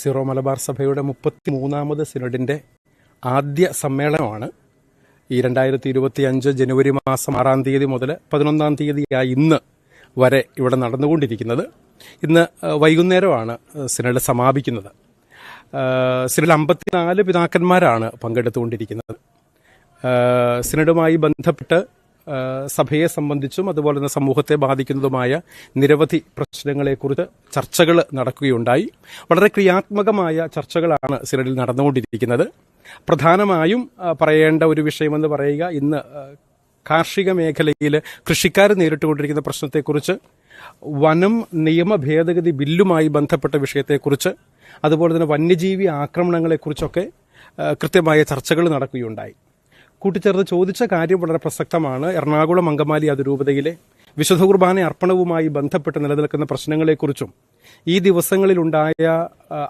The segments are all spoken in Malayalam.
സിറോ മലബാർ സഭയുടെ മുപ്പത്തി മൂന്നാമത് സിനഡിന്റെ ആദ്യ സമ്മേളനമാണ്. ഈ രണ്ടായിരത്തി ഇരുപത്തി അഞ്ച് ജനുവരി മാസം ആറാം തീയതി മുതൽ പതിനൊന്നാം തീയതിയായി ഇന്ന് വരെ ഇവിടെ നടന്നുകൊണ്ടിരിക്കുന്നത്. ഇന്ന് വൈകുന്നേരമാണ് സിനഡ് സമാപിക്കുന്നത്. സിനഡ് അമ്പത്തിനാല് പിതാക്കന്മാരാണ് പങ്കെടുത്തുകൊണ്ടിരിക്കുന്നത്. സിനഡുമായി ബന്ധപ്പെട്ട് സഭയെ സംബന്ധിച്ചും അതുപോലെ തന്നെ സമൂഹത്തെ ബാധിക്കുന്നതുമായ നിരവധി പ്രശ്നങ്ങളെക്കുറിച്ച് ചർച്ചകൾ നടക്കുകയുണ്ടായി. വളരെ ക്രിയാത്മകമായ ചർച്ചകളാണ് സിനഡിൽ നടന്നുകൊണ്ടിരിക്കുന്നത്. പ്രധാനമായും പറയേണ്ട ഒരു വിഷയമെന്ന് പറയുക ഇന്ന് കാർഷിക മേഖലയിൽ കൃഷിക്കാർ നേരിട്ടുകൊണ്ടിരിക്കുന്ന പ്രശ്നത്തെക്കുറിച്ച് വനം നിയമ ഭേദഗതി ബില്ലുമായി ബന്ധപ്പെട്ട വിഷയത്തെക്കുറിച്ച് അതുപോലെ തന്നെ വന്യജീവി ആക്രമണങ്ങളെക്കുറിച്ചൊക്കെ കൃത്യമായ ചർച്ചകൾ നടക്കുകയുണ്ടായി. കൂട്ടിച്ചേർത്ത് ചോദിച്ച കാര്യം വളരെ പ്രസക്തമാണ്. എറണാകുളം അങ്കമാലി അതിരൂപതയിലെ വിശുദ്ധ കുർബാന അർപ്പണവുമായി ബന്ധപ്പെട്ട് നിലനിൽക്കുന്ന പ്രശ്നങ്ങളെക്കുറിച്ചും ഈ ദിവസങ്ങളിലുണ്ടായ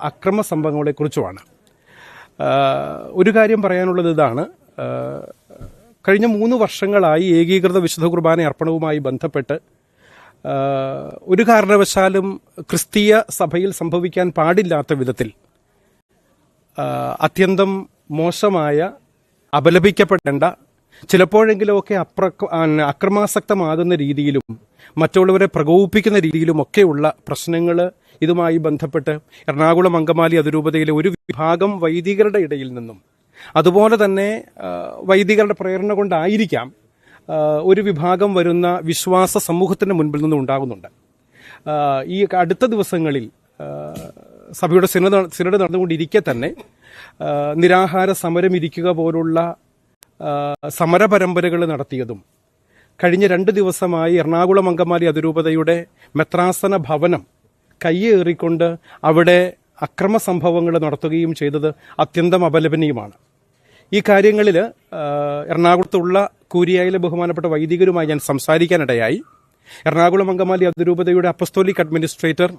അക്രമ സംഭവങ്ങളെക്കുറിച്ചുമാണ്. ഒരു കാര്യം പറയാനുള്ളത് ഇതാണ്. കഴിഞ്ഞ മൂന്ന് വർഷങ്ങളായി ഏകീകൃത വിശുദ്ധ കുർബാന അർപ്പണവുമായി ബന്ധപ്പെട്ട് ഒരു കാരണവശാലും ക്രിസ്തീയ സഭയിൽ സംഭവിക്കാൻ പാടില്ലാത്ത വിധത്തിൽ അത്യന്തം മോശമായ അപലപിക്കപ്പെടേണ്ട. ചിലപ്പോഴെങ്കിലുമൊക്കെ അപ്ര അക്രമാസക്തമാകുന്ന രീതിയിലും മറ്റുള്ളവരെ പ്രകോപിപ്പിക്കുന്ന രീതിയിലുമൊക്കെയുള്ള പ്രശ്നങ്ങൾ ഇതുമായി ബന്ധപ്പെട്ട് എറണാകുളം അങ്കമാലി അതിരൂപതയിലെ ഒരു വിഭാഗം വൈദികരുടെ ഇടയിൽ നിന്നും അതുപോലെ തന്നെ വൈദികരുടെ പ്രേരണ കൊണ്ടായിരിക്കാം ഒരു വിഭാഗം വരുന്ന വിശ്വാസ സമൂഹത്തിന്റെ മുൻപിൽ നിന്നും ഉണ്ടാകുന്നുണ്ട്. ഈ അടുത്ത ദിവസങ്ങളിൽ സഭയുടെ സിനിമ സിനഡ് നടന്നുകൊണ്ടിരിക്കെ തന്നെ നിരാഹാര സമരം ഇരിക്കുക പോലുള്ള സമരപരമ്പരകൾ സമര പരമ്പരകൾ നടത്തിയതും കഴിഞ്ഞ രണ്ട് ദിവസമായി എറണാകുളം അങ്കമാലി അതിരൂപതയുടെ മെത്രാസന ഭവനം കയ്യേറിക്കൊണ്ട് അവിടെ അക്രമ സംഭവങ്ങൾ നടത്തുകയും ചെയ്തത് അത്യന്തം അപലപനീയമാണ്. ഈ കാര്യങ്ങളിൽ എറണാകുളത്തുള്ള കൂരിയായിലെ ബഹുമാനപ്പെട്ട വൈദികരുമായി ഞാൻ സംസാരിക്കാനിടയായി. എറണാകുളം അങ്കമാലി അതിരൂപതയുടെ അപ്പസ്തോലിക് അഡ്മിനിസ്ട്രേറ്റർ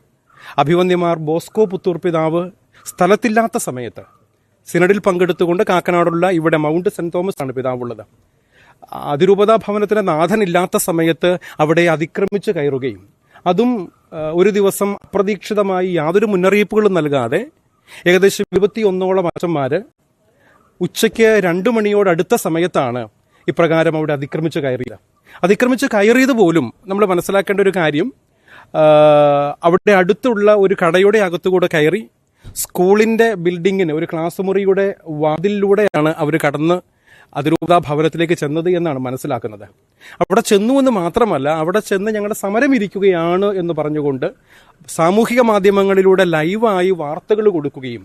അഭിവന്യമാർ ബോസ്കോ പുത്തൂർ പിതാവ് സ്ഥലത്തില്ലാത്ത സമയത്ത് സിനഡിൽ പങ്കെടുത്തുകൊണ്ട് കാക്കനാടുള്ള ഇവിടെ മൗണ്ട് സെന്റ് തോമസ് ആണ് പിതാവുള്ളത്. അതിരൂപതാ ഭവനത്തിന് നാഥനില്ലാത്ത സമയത്ത് അവിടെ അതിക്രമിച്ച് കയറുകയും അതും ഒരു ദിവസം അപ്രതീക്ഷിതമായി യാതൊരു മുന്നറിയിപ്പുകളും നൽകാതെ ഏകദേശം ഇരുപത്തിയൊന്നോളം അച്ഛന്മാർ ഉച്ചയ്ക്ക് രണ്ടു മണിയോടടുത്ത സമയത്താണ് ഇപ്രകാരം അവിടെ അതിക്രമിച്ച് കയറിയത്. അതിക്രമിച്ച് കയറിയത് പോലും നമ്മൾ മനസ്സിലാക്കേണ്ട ഒരു കാര്യം അവിടെ അടുത്തുള്ള ഒരു കടയുടെ അകത്തുകൂടെ കയറി സ്കൂളിന്റെ ബിൽഡിങ്ങിന് ഒരു ക്ലാസ് മുറിയുടെ വാതിലിലൂടെയാണ് അവർ കടന്ന് അതിരൂപതാ ഭവനത്തിലേക്ക് ചെന്നത് എന്നാണ് മനസ്സിലാക്കുന്നത്. അവിടെ ചെന്നു എന്ന് മാത്രമല്ല അവിടെ ചെന്ന് ഞങ്ങളുടെ സമരം ഇരിക്കുകയാണ് എന്ന് പറഞ്ഞുകൊണ്ട് സാമൂഹിക മാധ്യമങ്ങളിലൂടെ ലൈവായി വാർത്തകൾ കൊടുക്കുകയും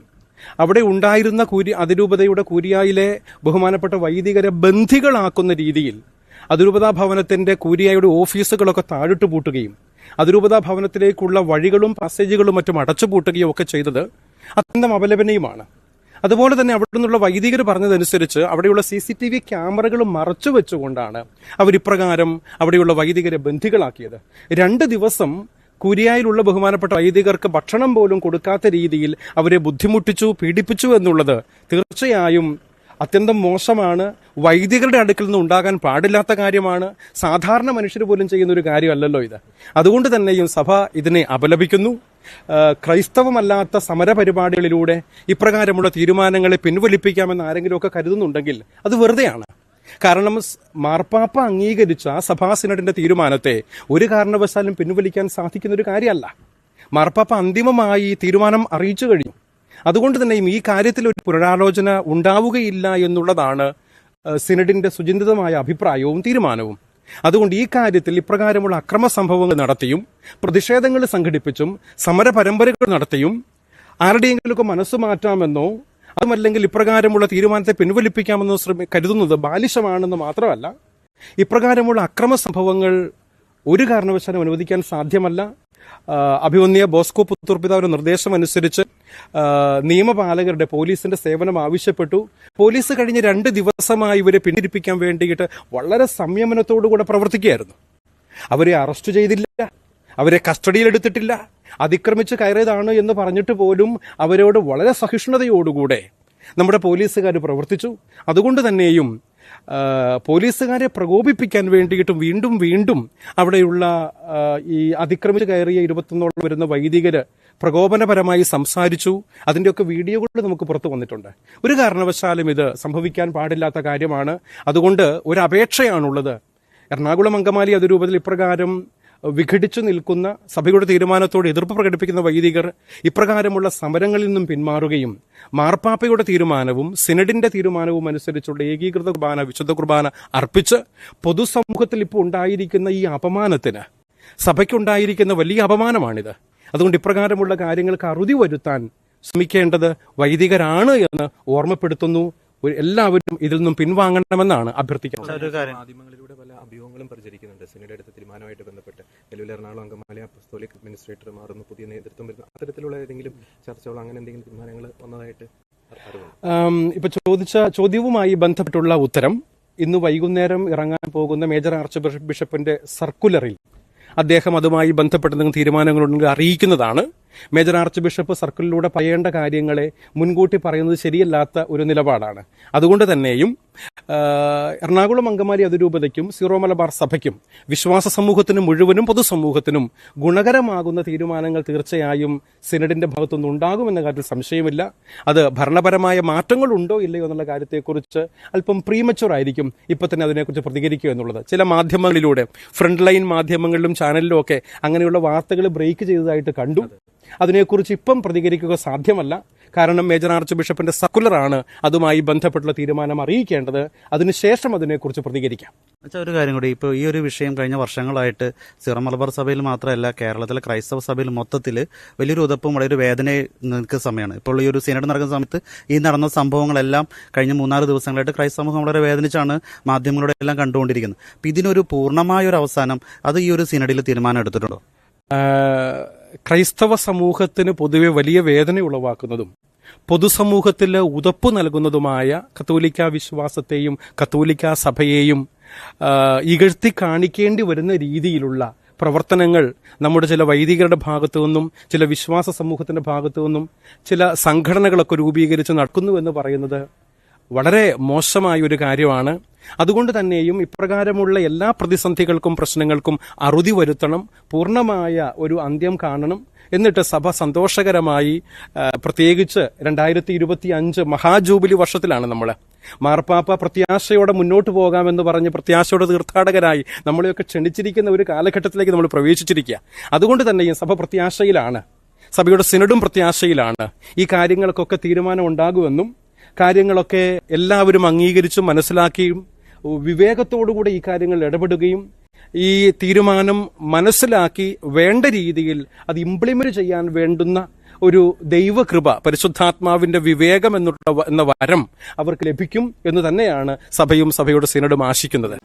അവിടെ ഉണ്ടായിരുന്ന കുരി അതിരൂപതയുടെ കൂരിയായിലെ ബഹുമാനപ്പെട്ട വൈദികരെ ബന്ധികളാക്കുന്ന രീതിയിൽ അതിരൂപതാ ഭവനത്തിന്റെ കൂരിയായുടെ ഓഫീസുകളൊക്കെ താഴിട്ട് പൂട്ടുകയും അതിരൂപതാ ഭവനത്തിലേക്കുള്ള വഴികളും പാസേജുകളും മറ്റും അടച്ചുപൂട്ടുകയും ഒക്കെ ചെയ്തത് അത്യന്തം അപലപനീയമാണ്. അതുപോലെ തന്നെ അവിടെ നിന്നുള്ള വൈദികർ പറഞ്ഞതനുസരിച്ച് അവിടെയുള്ള സി സി ടി വി ക്യാമറകൾ മറച്ചു വെച്ചുകൊണ്ടാണ് അവരിപ്രകാരം അവിടെയുള്ള വൈദികരെ ബന്ധികളാക്കിയത്. രണ്ട് ദിവസം കുരിയായിലുള്ള ബഹുമാനപ്പെട്ട വൈദികർക്ക് ഭക്ഷണം പോലും കൊടുക്കാത്ത രീതിയിൽ അവരെ ബുദ്ധിമുട്ടിച്ചു പീഡിപ്പിച്ചു എന്നുള്ളത് തീർച്ചയായും അത്യന്തം മോശമാണ്. വൈദികരുടെ അടുക്കിൽ നിന്ന് ഉണ്ടാകാൻ പാടില്ലാത്ത കാര്യമാണ് സാധാരണ മനുഷ്യർ പോലും ചെയ്യുന്ന ഒരു കാര്യമല്ലല്ലോ ഇത്. അതുകൊണ്ട് തന്നെയും സഭ ഇതിനെ അപലപിക്കുന്നു. ക്രൈസ്തവമല്ലാത്ത സമരപരിപാടികളിലൂടെ ഇപ്രകാരമുള്ള തീരുമാനങ്ങളെ പിൻവലിപ്പിക്കാമെന്ന് ആരെങ്കിലുമൊക്കെ കരുതുന്നുണ്ടെങ്കിൽ അത് വെറുതെയാണ്. കാരണം മാർപ്പാപ്പ അംഗീകരിച്ച സഭാ സിനഡിന്റെ തീരുമാനത്തെ ഒരു കാരണവശാലും പിൻവലിക്കാൻ സാധിക്കുന്ന ഒരു കാര്യമല്ല. മാർപ്പാപ്പ അന്തിമമായി തീരുമാനം അറിയിച്ചു കഴിഞ്ഞു. അതുകൊണ്ട് തന്നെയും ഈ കാര്യത്തിൽ ഒരു പുനരാലോചന ഉണ്ടാവുകയില്ല എന്നുള്ളതാണ് സിനഡിന്റെ സുചിന്തിതമായ അഭിപ്രായവും തീരുമാനവും. അതുകൊണ്ട് ഈ കാര്യത്തിൽ ഇപ്രകാരമുള്ള അക്രമ സംഭവങ്ങൾ നടത്തിയും പ്രതിഷേധങ്ങൾ സംഘടിപ്പിച്ചും സമര പരമ്പരകൾ നടത്തിയും ആരുടെയെങ്കിലുമൊക്കെ മനസ്സ് മാറ്റാമെന്നോ അതുമല്ലെങ്കിൽ ഇപ്രകാരമുള്ള തീരുമാനത്തെ പിൻവലിപ്പിക്കാമെന്നോ ശ്രമി കരുതുന്നത് ബാലിശമാണെന്ന് മാത്രമല്ല ഇപ്രകാരമുള്ള അക്രമ സംഭവങ്ങൾ ഒരു കാരണവശാലും അനുവദിക്കാൻ സാധ്യമല്ല. അഭിമന്യ ബോസ്കോ പുത്തൂർ ഒരു നിർദ്ദേശം അനുസരിച്ച് നിയമപാലകരുടെ പോലീസിന്റെ സേവനം ആവശ്യപ്പെട്ടു. പോലീസ് കഴിഞ്ഞ രണ്ട് ദിവസമായി ഇവരെ പിന്തിരിപ്പിക്കാൻ വേണ്ടിയിട്ട് വളരെ സംയമനത്തോടുകൂടെ പ്രവർത്തിക്കുകയായിരുന്നു. അവരെ അറസ്റ്റ് ചെയ്തില്ല. അവരെ കസ്റ്റഡിയിലെടുത്തിട്ടില്ല. അതിക്രമിച്ച് കയറിയതാണ് എന്ന് പറഞ്ഞിട്ട് പോലും അവരോട് വളരെ സഹിഷ്ണുതയോടുകൂടെ നമ്മുടെ പോലീസുകാർ പ്രവർത്തിച്ചു. അതുകൊണ്ട് തന്നെയും പോലീസുകാരെ പ്രകോപിപ്പിക്കാൻ വേണ്ടിയിട്ടും വീണ്ടും വീണ്ടും അവിടെയുള്ള ഈ അതിക്രമിച്ച് കയറിയ ഇരുപത്തൊന്നോളം വരുന്ന വൈദികര് പ്രകോപനപരമായി സംസാരിച്ചു. അതിന്റെയൊക്കെ വീഡിയോകൾ നമുക്ക് പുറത്തു വന്നിട്ടുണ്ട്. ഒരു കാരണവശാലും ഇത് സംഭവിക്കാൻ പാടില്ലാത്ത കാര്യമാണ്. അതുകൊണ്ട് ഒരു അപേക്ഷയാണുള്ളത്. എറണാകുളം അങ്കമാലി അതിരൂപത്തിൽ ഇപ്രകാരം വിഘടിച്ചു നിൽക്കുന്ന സഭയുടെ തീരുമാനത്തോട് എതിർപ്പ് പ്രകടിപ്പിക്കുന്ന വൈദികർ ഇപ്രകാരമുള്ള സമരങ്ങളിൽ നിന്നും പിന്മാറുകയും മാർപ്പാപ്പയുടെ തീരുമാനവും സിനഡിന്റെ തീരുമാനവും അനുസരിച്ചുള്ള ഏകീകൃത കുർബാന വിശുദ്ധ കുർബാന അർപ്പിച്ച് പൊതുസമൂഹത്തിൽ ഇപ്പോൾ ഉണ്ടായിരിക്കുന്ന ഈ അപമാനത്തിന് സഭയ്ക്കുണ്ടായിരിക്കുന്ന വലിയ അപമാനമാണിത്. അതുകൊണ്ട് ഇപ്രകാരമുള്ള കാര്യങ്ങൾക്ക് അറുതി വരുത്താൻ ശ്രമിക്കേണ്ടത് വൈദികരാണ് എന്ന് ഓർമ്മപ്പെടുത്തുന്നു. എല്ലാവരും ഇതിൽ നിന്നും പിൻവാങ്ങണമെന്നാണ് അഭ്യർത്ഥിക്കുന്നത്. മാധ്യമങ്ങളിലൂടെ പല അഭിയോഗങ്ങളും പ്രചരിക്കുന്നുണ്ട്. സിനിയുടെ അടുത്ത തീരുമാനമായിട്ട് ബന്ധപ്പെട്ട് നിലവിൽ എറണാകുളം അങ്കമാലി അപ്പസ്തോലിക് അഡ്മിനിസ്ട്രേറ്റർ മാറുന്നു. പുതിയ നേതൃത്വം വരുന്നു അത്തരത്തിലുള്ള ഏതെങ്കിലും ചർച്ചകൾ അങ്ങനെ എന്തെങ്കിലും തീരുമാനങ്ങൾ വന്നതായിട്ട് ഇപ്പൊ ചോദിച്ച ചോദ്യവുമായി ബന്ധപ്പെട്ടുള്ള ഉത്തരം ഇന്ന് വൈകുന്നേരം ഇറങ്ങാൻ പോകുന്ന മേജർ ആർച്ച് ബിഷപ്പിന്റെ സർക്കുലറിൽ അദ്ദേഹം അതുമായി ബന്ധപ്പെട്ട എന്തെങ്കിലും തീരുമാനങ്ങളുണ്ടെങ്കിൽ അറിയിക്കുന്നതാണ്. മേജർ ആർച്ച് ബിഷപ്പ് സർക്കിളിലൂടെ പറയേണ്ട കാര്യങ്ങളെ മുൻകൂട്ടി പറയുന്നത് ശരിയല്ലാത്ത ഒരു നിലപാടാണ്. അതുകൊണ്ട് തന്നെയും എറണാകുളം അങ്കമാലി അതിരൂപതയ്ക്കും സീറോ മലബാർ സഭയ്ക്കും വിശ്വാസ സമൂഹത്തിനും മുഴുവനും പൊതുസമൂഹത്തിനും ഗുണകരമാകുന്ന തീരുമാനങ്ങൾ തീർച്ചയായും സിനഡിന്റെ ഭാഗത്തുനിന്ന് ഉണ്ടാകുമെന്ന കാര്യത്തിൽ സംശയമില്ല. അത് ഭരണപരമായ മാറ്റങ്ങൾ ഉണ്ടോ ഇല്ലയോ എന്നുള്ള കാര്യത്തെക്കുറിച്ച് അല്പം പ്രീമച്ചുർ ആയിരിക്കും ഇപ്പൊ തന്നെ അതിനെക്കുറിച്ച് പ്രതികരിക്കുക എന്നുള്ളത്. ചില മാധ്യമങ്ങളിലൂടെ ഫ്രണ്ട് ലൈൻ മാധ്യമങ്ങളിലും ചാനലിലും ഒക്കെ അങ്ങനെയുള്ള വാർത്തകൾ ബ്രേക്ക് ചെയ്തതായിട്ട് കണ്ടു. അതിനെക്കുറിച്ച് ഇപ്പം പ്രതികരിക്കുക സാധ്യമല്ല. കാരണം മേജർ ആർച്ച് ബിഷപ്പിന്റെ സർക്കുലറാണ് അതുമായി ബന്ധപ്പെട്ടുള്ള തീരുമാനം അറിയിക്കേണ്ടത്. അതിനുശേഷം അതിനെക്കുറിച്ച് പ്രതികരിക്കാം. അച്ഛാ ഒരു കാര്യം കൂടി. ഇപ്പോൾ ഈ ഒരു വിഷയം കഴിഞ്ഞ വർഷങ്ങളായിട്ട് സിറോ മലബാർ സഭയിൽ മാത്രമല്ല കേരളത്തിലെ ക്രൈസ്തവ സഭയിൽ മൊത്തത്തിൽ വലിയൊരു ഉതപ്പും വളരെ ഒരു വേദന നിൽക്കുന്ന സമയമാണ്. ഇപ്പോൾ ഈ ഒരു സിനഡ് നടക്കുന്ന സമയത്ത് ഈ നടന്ന സംഭവങ്ങളെല്ലാം കഴിഞ്ഞ മൂന്നാൽ ദിവസങ്ങളായിട്ട് ക്രൈസ്തവ സമൂഹം വളരെ വേദനിച്ചാണ് മാധ്യമങ്ങളുടെ എല്ലാം കണ്ടുകൊണ്ടിരിക്കുന്നത്. അപ്പം ഇതിനൊരു പൂർണമായ ഒരു അവസാനം അത് ഈ ഒരു സിനഡിൽ തീരുമാനം എടുത്തിട്ടുണ്ടോ? ക്രൈസ്തവ സമൂഹത്തിന് പൊതുവെ വലിയ വേദന ഉളവാക്കുന്നതും പൊതുസമൂഹത്തിൽ ഉതപ്പ് നൽകുന്നതുമായ കത്തോലിക്ക വിശ്വാസത്തെയും കത്തോലിക്ക സഭയെയും ഇകഴ്ത്തി കാണിക്കേണ്ടി വരുന്ന രീതിയിലുള്ള പ്രവർത്തനങ്ങൾ നമ്മുടെ ചില വൈദികരുടെ ഭാഗത്തു നിന്നും ചില വിശ്വാസ സമൂഹത്തിന്റെ ഭാഗത്തു നിന്നും ചില സംഘടനകളൊക്കെ രൂപീകരിച്ച് നടക്കുന്നു എന്ന് പറയുന്നത് വളരെ മോശമായ ഒരു കാര്യമാണ്. അതുകൊണ്ട് തന്നെയും ഇപ്രകാരമുള്ള എല്ലാ പ്രതിസന്ധികൾക്കും പ്രശ്നങ്ങൾക്കും അറുതി വരുത്തണം പൂർണമായ ഒരു അന്ത്യം കാണണം എന്നിട്ട് സഭ സന്തോഷകരമായി പ്രത്യേകിച്ച് രണ്ടായിരത്തി ഇരുപത്തി അഞ്ച് മഹാജൂബിലി വർഷത്തിലാണ് നമ്മൾ മാർപ്പാപ്പ പ്രത്യാശയോടെ മുന്നോട്ട് പോകാമെന്ന് പറഞ്ഞ് പ്രത്യാശയോടെ തീർത്ഥാടകരായി നമ്മളെയൊക്കെ ക്ഷണിച്ചിരിക്കുന്ന ഒരു കാലഘട്ടത്തിലേക്ക് നമ്മൾ പ്രവേശിച്ചിരിക്കുക. അതുകൊണ്ട് തന്നെയും സഭ പ്രത്യാശയിലാണ്. സഭയുടെ സിനഡും പ്രത്യാശയിലാണ്. ഈ കാര്യങ്ങൾക്കൊക്കെ തീരുമാനം ഉണ്ടാകുമെന്നും കാര്യങ്ങളൊക്കെ എല്ലാവരും അംഗീകരിച്ചും മനസ്സിലാക്കിയും വിവേകത്തോടുകൂടി ഈ കാര്യങ്ങളിൽ ഇടപെടുകയും ഈ തീരുമാനം മനസ്സിലാക്കി വേണ്ട രീതിയിൽ അത് ഇംപ്ലിമെന്റ് ചെയ്യാൻ വേണ്ടുന്ന ഒരു ദൈവകൃപ പരിശുദ്ധാത്മാവിന്റെ വിവേകം എന്നുള്ള എന്ന വരം അവർക്ക് ലഭിക്കും എന്ന് തന്നെയാണ് സഭയും സഭയുടെ സിനഡും ആശിക്കുന്നത്.